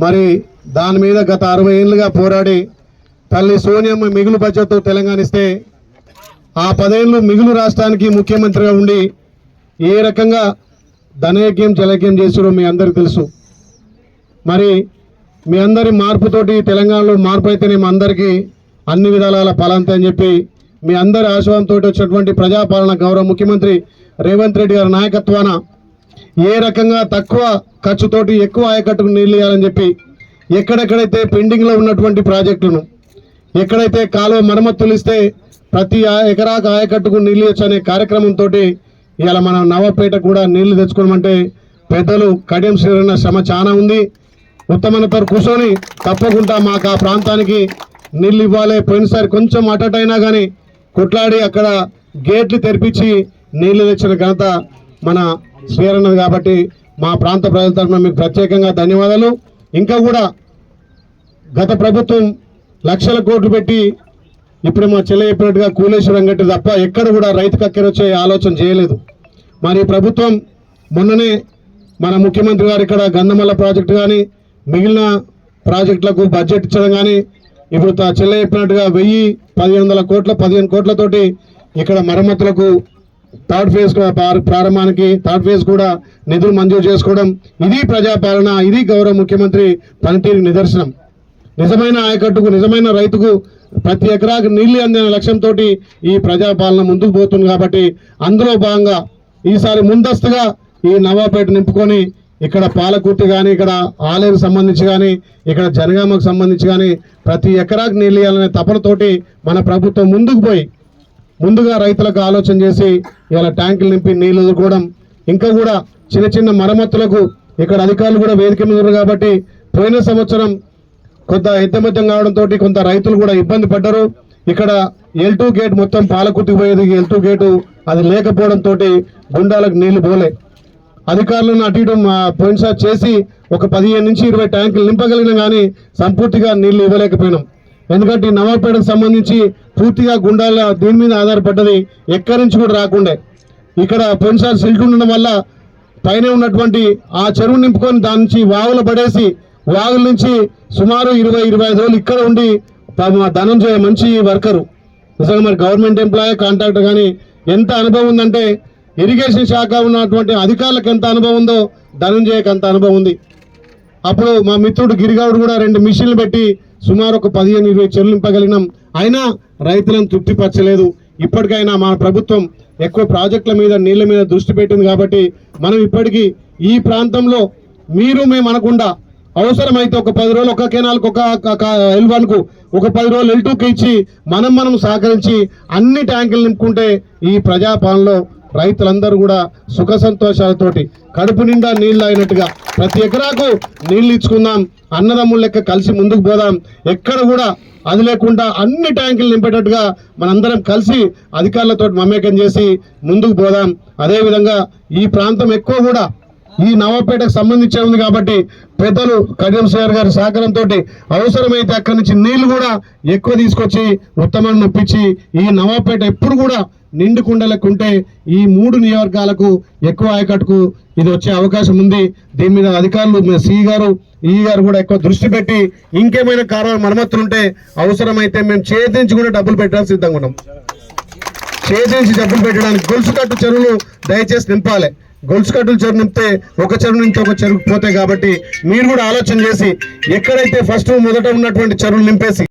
మరి దాని మీద గత అరవై ఏళ్ళుగా పోరాడి తల్లి సోనియమ్మ మిగులు బడ్జెట్తో తెలంగాణ ఇస్తే ఆ పదేళ్ళు మిగులు రాష్ట్రానికి ముఖ్యమంత్రిగా ఉండి ఏ రకంగా ధనయజ్ఞం జలయజ్ఞం చేసారో మీ అందరికీ తెలుసు. మరి మీ అందరి మార్పుతోటి తెలంగాణలో మార్పు అయితేనే మా అందరికీ అన్ని విధాల ఫలాంతే అని చెప్పి మీ అందరి ఆశీర్వాదంతో వచ్చినటువంటి ప్రజాపాలన గౌరవ ముఖ్యమంత్రి రేవంత్ రెడ్డి గారి నాయకత్వాన ఏ రకంగా తక్కువ ఖర్చుతోటి ఎక్కువ ఆయకట్టుకు నీళ్ళు ఇవ్వాలని చెప్పి ఎక్కడెక్కడైతే పెండింగ్లో ఉన్నటువంటి ప్రాజెక్టులను ఎక్కడైతే కాలువ మరమ్మతులు ఇస్తే ప్రతి ఎకరాకు ఆయకట్టుకు నీళ్ళు ఇవ్వచ్చు అనే కార్యక్రమంతో ఇవాళ మనం నవపేట కూడా నీళ్ళు తెచ్చుకోమంటే పెద్దలు కడియం శ్రీరన్న శ్రమ చాలా ఉంది. ఉత్తమనతో కూర్చొని తప్పకుండా మాకు ఆ ప్రాంతానికి నీళ్ళు ఇవ్వాలి. పోయినసారి కొంచెం అటటైనా కానీ కొట్లాడి అక్కడ గేట్లు తెరిపించి నీళ్ళు తెచ్చిన ఘనత మన స్వీరన్నది కాబట్టి మా ప్రాంత ప్రజల తరఫున మీకు ప్రత్యేకంగా ధన్యవాదాలు. ఇంకా కూడా గత ప్రభుత్వం లక్షల కోట్లు పెట్టి ఇప్పుడు మా చెల్లె చెప్పినట్టుగా కూలేశ్వరం గట్టి తప్ప ఎక్కడ కూడా రైతుకు వచ్చే ఆలోచన చేయలేదు. మరి ప్రభుత్వం మొన్ననే మన ముఖ్యమంత్రి గారు ఇక్కడ గంధమల్ల ప్రాజెక్టు కానీ మిగిలిన ప్రాజెక్టులకు బడ్జెట్ ఇచ్చడం కానీ ఇప్పుడు తా చెల్లె చెప్పినట్టుగా వెయ్యి పదిహేను వందల కోట్ల పదిహేను కోట్లతోటి ఇక్కడ మరమ్మతులకు థర్డ్ ఫేజ్ కూడా ప్రారంభానికి థర్డ్ ఫేజ్ కూడా నిధులు మంజూరు చేసుకోవడం ఇది ప్రజాపాలన ఇది గౌరవ ముఖ్యమంత్రి పనితీరు నిదర్శనం. నిజమైన ఆయకట్టుకు నిజమైన రైతుకు ప్రతి ఎకరాకు నీళ్ళు అందిన లక్ష్యంతో ఈ ప్రజాపాలన ముందుకు పోతుంది కాబట్టి అందులో భాగంగా ఈసారి ముందస్తుగా ఈ నవాపేట నింపుకొని ఇక్కడ పాలకుర్తి కానీ ఇక్కడ ఆలేరు సంబంధించి కానీ ఇక్కడ జనగామకు సంబంధించి కానీ ప్రతి ఎకరాకు నీళ్ళు ఇవ్వాలనే తపనతోటి మన ప్రభుత్వం ముందుకు పోయి ముందుగా రైతులకు ఆలోచన చేసి ఇవాళ ట్యాంకులు నింపి నీళ్ళు వదులుకోవడం ఇంకా కూడా చిన్న చిన్న మరమ్మతులకు ఇక్కడ అధికారులు కూడా వేదిక మీద ఉన్నారు కాబట్టి పోయిన సంవత్సరం కొంత ఎద్దమద్దం కావడంతో కొంత రైతులు కూడా ఇబ్బంది పడ్డారు. ఇక్కడ ఎల్ టూ గేట్ మొత్తం పాలకుర్తికి పోయేది. ఎల్ టూ గేటు అది లేకపోవడంతో గుండాలకు నీళ్ళు పోలే. అధికారులను అటు ఇటు పోయినసారి చేసి ఒక పదిహేను నుంచి ఇరవై ట్యాంకులు నింపగలిగినా కానీ సంపూర్తిగా నీళ్ళు ఇవ్వలేకపోయినాం. ఎందుకంటే ఈ సంబంధించి పూర్తిగా గుండాల దీని మీద ఆధారపడ్డది ఎక్కడి నుంచి కూడా రాకుండే. ఇక్కడ పెన్సార్ సిల్ట్ ఉండడం వల్ల పైన ఉన్నటువంటి ఆ చెరువు నింపుకొని దాని నుంచి వాగులు పడేసి వాగుల నుంచి సుమారు ఇరవై ఇరవై ఐదు రోజులు ఇక్కడ ఉండి ధనంజయ మంచి వర్కరు. నిజంగా మరి గవర్నమెంట్ ఎంప్లాయీ కాంట్రాక్టర్ కానీ ఎంత అనుభవం ఉందంటే ఇరిగేషన్ శాఖ ఉన్నటువంటి అధికారులకు ఎంత అనుభవం ఉందో ధనంజయకి అంత అనుభవం ఉంది. అప్పుడు మా మిత్రుడు గిరిగావుడు కూడా రెండు మిషన్లు పెట్టి సుమారు ఒక పదిహేను ఇరవై చెల్లింపగలిగినాం. అయినా రైతులను తృప్తిపరచలేదు ఇప్పటికైనా మా ప్రభుత్వం ఎక్కువ ప్రాజెక్టుల మీద నీళ్ళ మీద దృష్టి పెట్టింది కాబట్టి మనం ఇప్పటికీ ఈ ప్రాంతంలో మీరు మేము అనకుండా అవసరమైతే ఒక పది రోజులు ఒక కెనాల్కి ఒక ఎల్ వన్కు ఒక పది రోజులు ఎల్ టూకి ఇచ్చి మనం మనం సహకరించి అన్ని ట్యాంకులు నింపుకుంటే ఈ ప్రజాపాలనలో రైతులందరూ కూడా సుఖ సంతోషాలతోటి కడుపు నిండా నీళ్ళు అయినట్టుగా ప్రతి ఎకరాకు నీళ్ళు ఇచ్చుకుందాం అన్నదమ్ముల లెక్క కలిసి ముందుకు పోదాం ఎక్కడ కూడా అది లేకుండా అన్ని ట్యాంకులు నింపేటట్టుగా మనందరం కలిసి అధికారులతో మమేకం చేసి ముందుకు పోదాం. అదేవిధంగా ఈ ప్రాంతం ఎక్కువ కూడా ఈ నవాపేటకు సంబంధించి ఉంది కాబట్టి పెద్దలు కడియం సార్ గారి సహకారంతో అవసరమైతే అక్కడి నుంచి నీళ్ళు కూడా ఎక్కువ తీసుకొచ్చి ఉత్తమాన్ని నొప్పించి ఈ నవాపేట ఎప్పుడు కూడా నిండు కుండలకుంటే ఈ మూడు నియోజకాలకు ఎక్కువ ఆయకట్టుకు ఇది వచ్చే అవకాశం ఉంది. దీని మీద అధికారులు మన సి గారు ఈ గారు కూడా ఎక్కువ దృష్టి పెట్టి ఇంకేమైనా కారణాలు మరమ్మతులుంటే అవసరమైతే మేము చేతించి కూడా డబ్బులు పెట్టడానికి సిద్ధంగా ఉన్నాం. చేతించి డబ్బులు పెట్టడానికి గొలుసు కట్టు చెరువులు దయచేసి నింపాలి. గొలుసు కట్టులు చెరువు నింపితే ఒక చెరువు నుంచి ఒక చెరువు పోతాయి కాబట్టి మీరు కూడా ఆలోచన చేసి ఎక్కడైతే ఫస్ట్ మొదట ఉన్నటువంటి చెరువులు నింపేసి